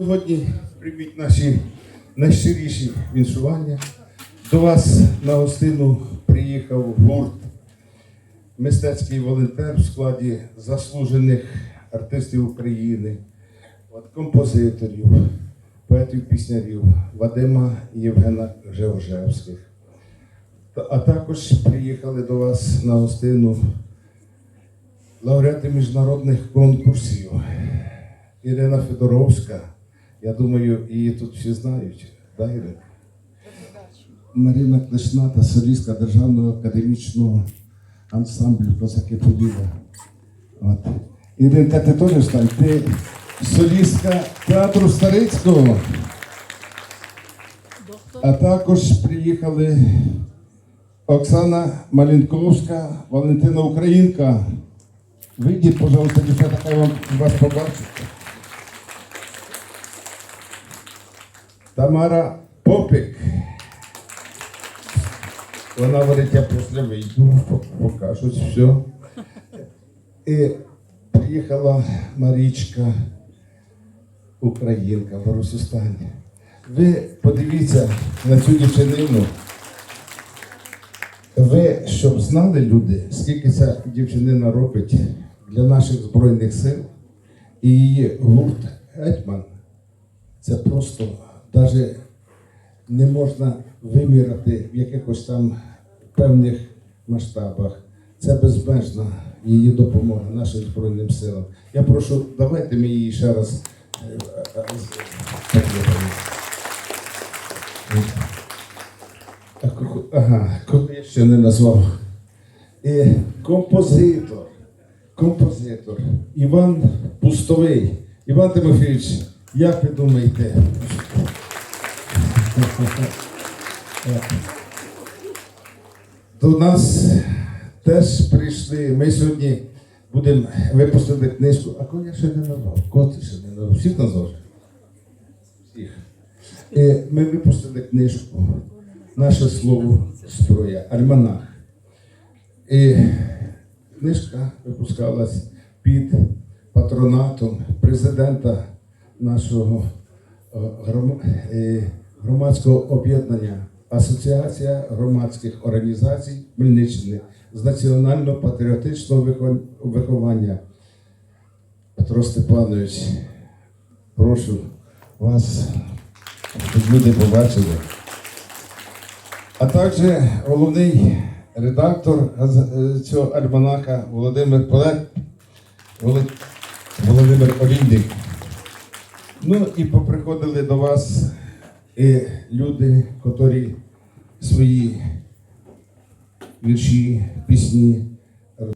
Сьогодні прийміть наші найщиріші віншування. До вас на гостину приїхав гурт мистецький волонтер в складі заслужених артистів України, от композиторів, поетів-піснярів Вадима і Євгена Жевжевських. А також приїхали до вас на гостину лауреати міжнародних конкурсів. Ірина Федоровська, я думаю, її тут всі знають. Да, Ірина? Марина Клишната, солістка Державного академічного ансамблю Козаки Поділа. От. Іринка, ти теж встань. Ти солістка театру Старицького. А також приїхали Оксана Малінковська, Валентина Українка. Вийдіть, пожалуйста, дівчата, хай вам вас побачить. Тамара Попик. Вона говорить, я після вийду, покажуть все. І приїхала Марічка, українка в Росістані. Ви подивіться на цю дівчинину. Ви щоб знали люди, скільки ця дівчинина робить для наших Збройних сил і її гурт Гетьман, це просто навіть не можна виміряти в якихось там певних масштабах. Це безмежна її допомога нашим Збройним силам. Я прошу, давайте ми її ще раз. е, е, Ага, кого я ще не назвав. І композитор. Композитор. Іван Пустовий. Іван Тимофійович, як ви думаєте? До нас теж прийшли. Ми сьогодні будемо випустити книжку. А кого я ще не назвав? Кого ти ще не назвав? Всіх назвав? Всіх. Е, Ми випустили книжку Наше слово зброя, альманах. І книжка випускалась під патронатом президента нашого е, гром- е, громадського об'єднання Асоціація громадських організацій Хмельниччини з національно-патріотичного виховання. Петро Степанович, прошу вас, щоб люди побачили. А також головний редактор цього альманаха Володимир Полет, Володимир Олійник. Ну і поприходили до вас люди, котрі свої вірші, пісні